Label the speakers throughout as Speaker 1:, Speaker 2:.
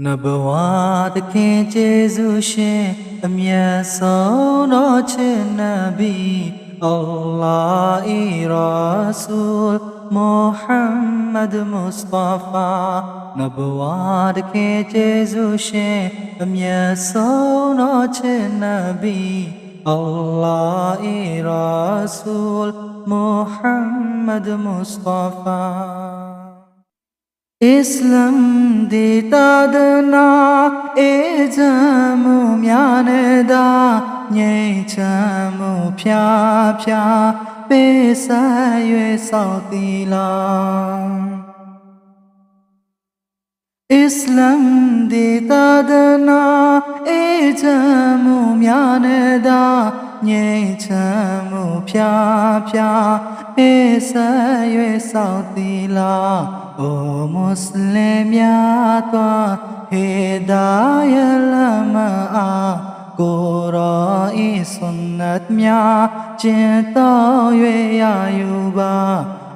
Speaker 1: နဘဝတခင်ကျေးဇူးရှင်အမြတ်ဆုံးသောချစ်နဗီအလ္လာဟ်ရာဆူလ်မုဟမ္မဒ်မုစတာဖာနဘဝတခင်ကျေးဇူးရှင်အမြတ်ဆုံးသောချစ်နဗီအလ္လာဟ်ရာဆူလ်မုဟမ္မဒ်မုစတာဖာ အစ္စလမ်ဒေတာဒနာအေဂျမ်းမှုများနဲ့သာငြိမ်းချမ်းမှုဖြာ ဖြာပေးဆက်၍ဆောက်တည်လာအစ္စလမ်ဒေတာဒနာအေဂျမ်းမှုများနဲ့သာငြိမ်းချမ်းမှုဖြာဖြာပေးဆက်၍ဆောက်တည်လာအိုမွတ်စလင်များသောဟေဒါယလမအားကိုရောဤဆွန်နတ်များကျင့်တော်၍ရယူပါ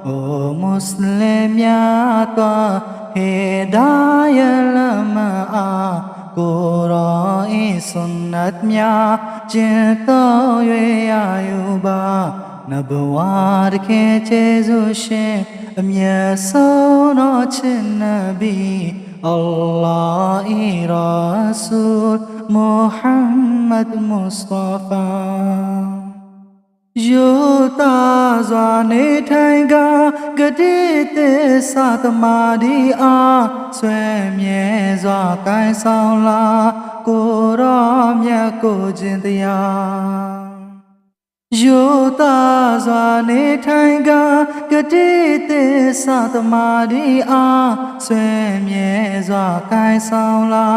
Speaker 1: အိုမွတ်စလင်များသောဟေဒါယလမအားကိုရောဤဆွန်နတ်များကျင့်တော်၍ရယူပါနဘဝတခေကျေးဇူးရှင် အမြတ်ဆုံးသောချစ်နဗီအလ္လာဟ်ရာဆူလ်မုဟမ္မဒ်မုစတာဖာယောတာဇာနေထိုင်ကဂတိသစ္စာသမာဓိအားဆွဲမြဲစွာကိုင်းဆောင်လာကိုရောမြတ်ကိုခြင်းတရား ယောတာစွာနေထိုင်ကဂတိသစ္စာသမာဓိအားဆွေမြဲစွာကိုင်းဆောင်လာ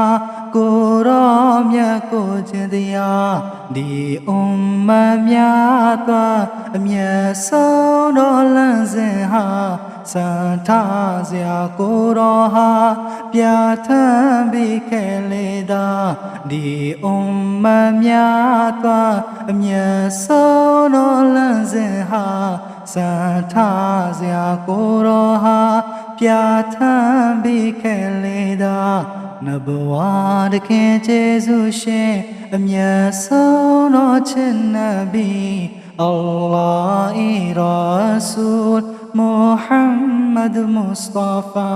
Speaker 1: ကိုရောမြတ်ကိုခြင်းတရားဒီအုံးမများသောအမျက်ဆုံးတော်လန့်စဉ်ဟာစံထားစရာကိုရောဟာပြဋ္ဌာန်းပြီးခဲ့လေသာဒီအုံးမများသောအမျက်ဆုံး တော်လန့်စဉ်ဟာစံထားစရာကိုရောဟာပြဋ္ဌာန်းပြီးခဲ့လေသာနဘဝတခင်ကျေးဇူးရှင်အမျက်ဆုံးတော်ချစ်နဗီအလ္လာဟ်ရာဆူလ်မုဟမ္မဒ်မုစတာဖာ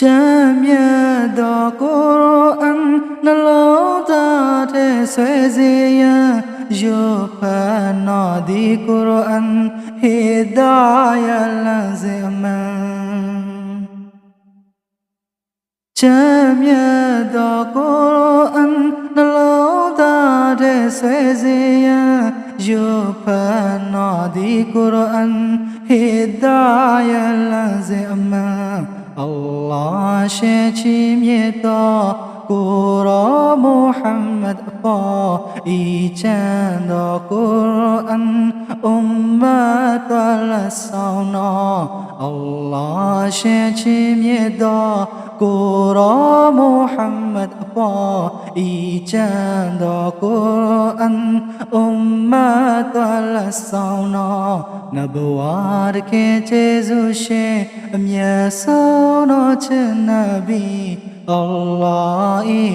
Speaker 1: ကျမ်းမြတ်သောကိုရိုအန်နှလုံးသားထဲဆွဲစေရန်ယောဖန်တော်ဒီကိုရိုအန်ဟေဒါယလန်စေအမန်ကျမ်းမြတ်သောကိုရိုအန်နှလုံးသားထဲဆွဲစေရန် ယောဖန်တော်ဒီကိုရိုအန်ဟေဒါယလန်စေအ မန်အလ္လာဟ်ရှိချီးမြတ်သောကို ရောမုဟမ္မဒ်အပေါ်ဤချမ်းသောကိုရောအန်အွမ်မတ်တလဆောင်သောအလ္လာဟ်ရှိချီးမြတ်သောကို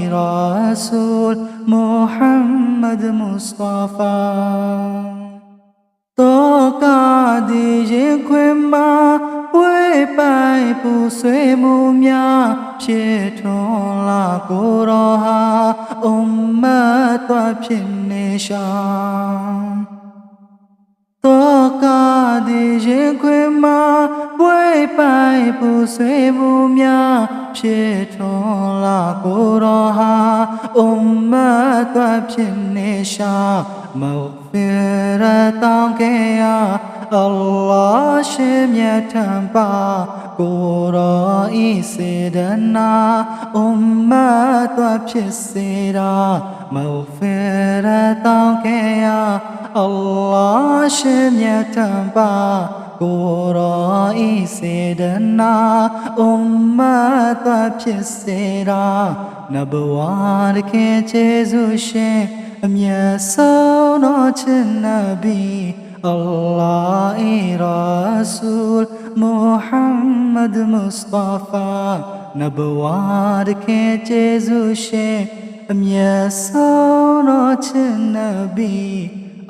Speaker 1: ရောမုဟမ္မဒ်အပေါ်ဤချမ်း သောကဒီရင်ခွင်မှာပွေပိုင်ပူဆွေးမှုများဖြစ်ထွန်းလာကိုတော်ဟာအုံမတ်သွားဖြစ်နေရှာသောကဒီရင်ခွင်မှာပွေပိုင်ပူဆွေးမှုများဖြစ်ထွန်းလာကိုတော်ဟာအုံမတ်သွားဖြစ်နေရှာမော ရတောင်းခဲ့ရအလ္လာရှင်မြတ်ထံပါကိုရောဤစေတနာအွမ်မတ်သွားဖြစ်စေတာမုဖရတောင်းခဲ့ရအလ္လာရှင်မြတ်ထံပါကိုရောဤစေတနာအွမ်မတ်သွားဖြစ်စေတာနဘဝတခင်ယေရှုရှင်အမြတ်ဆုံး တော်ချစ်နဗီ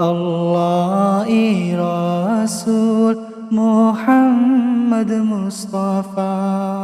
Speaker 1: အလ္လာဟ်ဤရာဆူလ်မုဟမ္မဒ်မုစတာဖာ